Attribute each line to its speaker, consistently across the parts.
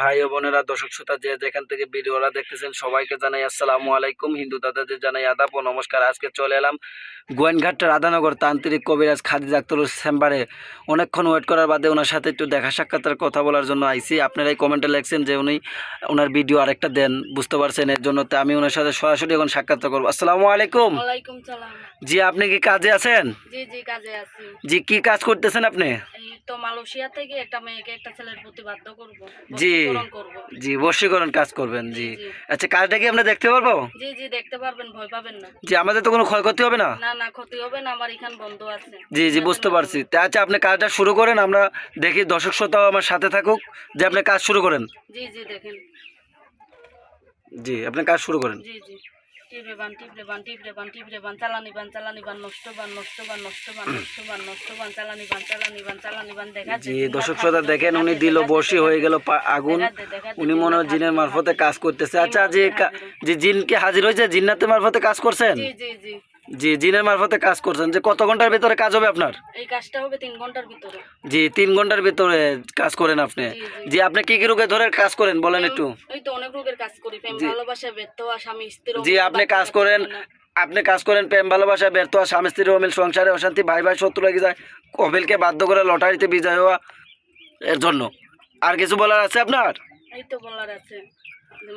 Speaker 1: ভাই ও বোনেরা দর্শক শ্রোতা যে যেখান থেকে ভিডিওরা দেখতেছেন সবাইকে জানাই আসসালামু আলাইকুম। হিন্দু দাদাদের জানাই আদাব ও নমস্কার। আজকে চলে এলাম গোয়েনঘাট রাধানগর তান্ত্রিক কবিরাজ খাদিজ আক্তরুর চেম্বারে। অনেকক্ষণ ওয়েট করার বাদে ওনার সাথে একটু দেখা সাক্ষাতের কথা বলার জন্য আইসি আপনারাই কমেন্টে লেখছেন যে উনি ওনার ভিডিও আরেকটা দেন বুঝতে পারছেন এর জন্য। তো আমি ওনার সাথে সরাসরি এখন সাক্ষাৎ করব। আসসালামু আলাইকুম। জি আপনি কি কাজে আছেন?
Speaker 2: জি জি কাজে আছি।
Speaker 1: জি কি কাজ করতেছেন আপনি?
Speaker 2: তো মালয়েশিয়া থেকে একটা মেয়েকে একটা ছেলের প্রতি বাধ্য করব।
Speaker 1: জি। জি বশীকরণ কাজ করবেন জি।
Speaker 2: জি।
Speaker 1: আচ্ছা কাজটা কি আমরা দেখতে পারব?
Speaker 2: জি জি দেখতে পারবেন ভয় পাবেন না।
Speaker 1: জি আমাদের তো কোনো ক্ষয়ক্ষতি হবে না?
Speaker 2: না না ক্ষতি হবে না আমার এখান বন্ধ আছে।
Speaker 1: জি জি বুঝতে পারছি। তা আচ্ছা আপনি কাজটা শুরু করেন আমরা দেখি দর্শক শ্রোতাও আমার সাথে থাকুক যে আপনি কাজ শুরু করেন।
Speaker 2: জি জি দেখেন।
Speaker 1: জি আপনি কাজ শুরু করেন।
Speaker 2: জি জি। টিপরে বান টিপরে বান টিপরে বান টিপরে বান চালানি বান চালানি বান নষ্ট বান নষ্ট বান নষ্ট বান নষ্ট বান নষ্ট বান চালানি বান চালানি বান চালানি বান দেখা
Speaker 1: জি দর্শক শ্রোতা দেখেন উনি দিল বসি হয়ে গেল আগুন উনি মনে হয় জিনের মারফতে কাজ করতেছে। আচ্ছা যে যে জিনকে হাজির হয়েছে জিন্নাতের মারফতে কাজ করছেন?
Speaker 2: জি জি জি।
Speaker 1: জি জিনের মারফতে কাজ করছেন। যে কত ঘণ্টার ভিতরে কাজ হবে আপনার?
Speaker 2: এই কাজটা হবে তিন ঘণ্টার ভিতরে।
Speaker 1: জি তিন ঘণ্টার ভিতরে কাজ করেন আপনি।
Speaker 2: জি,
Speaker 1: আপনি কি কি রোগে ধরে কাজ করেন বলেন একটু।
Speaker 2: এই তো অনেক রোগের কাজ করি প্রেম। ভালোবাসা ব্যর্থ স্বামী স্ত্রী
Speaker 1: জি আপনি কাজ করেন আপনি কাজ করেন প্রেম ভালোবাসা ব্যর্থ স্বামী স্ত্রীর অমিল সংসারে অশান্তি ভাই ভাই শত্রু লেগে যায় কপিলকে বাধ্য করে লটারিতে বিজয় হওয়া এর জন্য। আর কিছু বলার আছে আপনার?
Speaker 2: এই তো বলার আছে।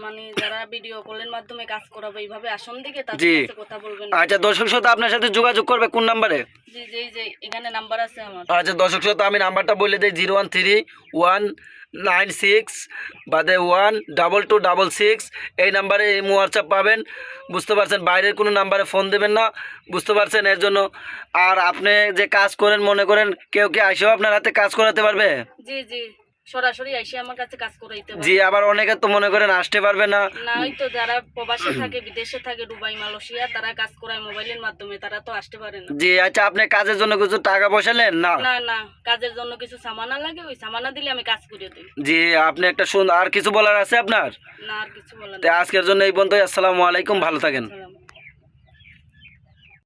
Speaker 2: মানে যারা ভিডিও কলের মাধ্যমে কাজ করাবে এইভাবে আসন দিকে তাদের
Speaker 1: জি।
Speaker 2: কাছে কথা বলবেন।
Speaker 1: আচ্ছা দর্শক শ্রোতা আপনার সাথে যোগাযোগ করবে কোন নাম্বারে?
Speaker 2: জি জি যে এখানে নাম্বার আছে আমার।
Speaker 1: আচ্ছা দর্শক শ্রোতা আমি নাম্বারটা বলে দিই বাদে এই নাম্বারে পাবেন। বুঝতে পারছেন বাইরের কোনো নাম্বারে ফোন দেবেন না। বুঝতে পারছেন এর জন্য আর আপনি যে কাজ করেন মনে করেন কেউ কি আইসেও আপনার হাতে কাজ করাতে পারবে?
Speaker 2: জি জি। সরাসরি এসে আমার কাছে কাজ করাইতে
Speaker 1: জি আবার অনেকে তো মনে করেন আসতে পারবে না।
Speaker 2: না ওই তো যারা প্রবাসে থাকে বিদেশে থাকে দুবাই মালয়েশিয়া তারা কাজ করায় মোবাইলের মাধ্যমে তারা তো আসতে পারে না।
Speaker 1: জি আচ্ছা আপনি কাজের জন্য কিছু টাকা পয়সা নেন? না।
Speaker 2: না না কাজের জন্য কিছু সামানা লাগে ওই সামানা দিলে আমি কাজ করে দিই।
Speaker 1: জি আপনি একটা শুন আর কিছু বলার আছে আপনার?
Speaker 2: না আর কিছু বলেন
Speaker 1: তো আজকের জন্য এই পর্যন্তই আসসালামু আলাইকুম ভালো থাকেন।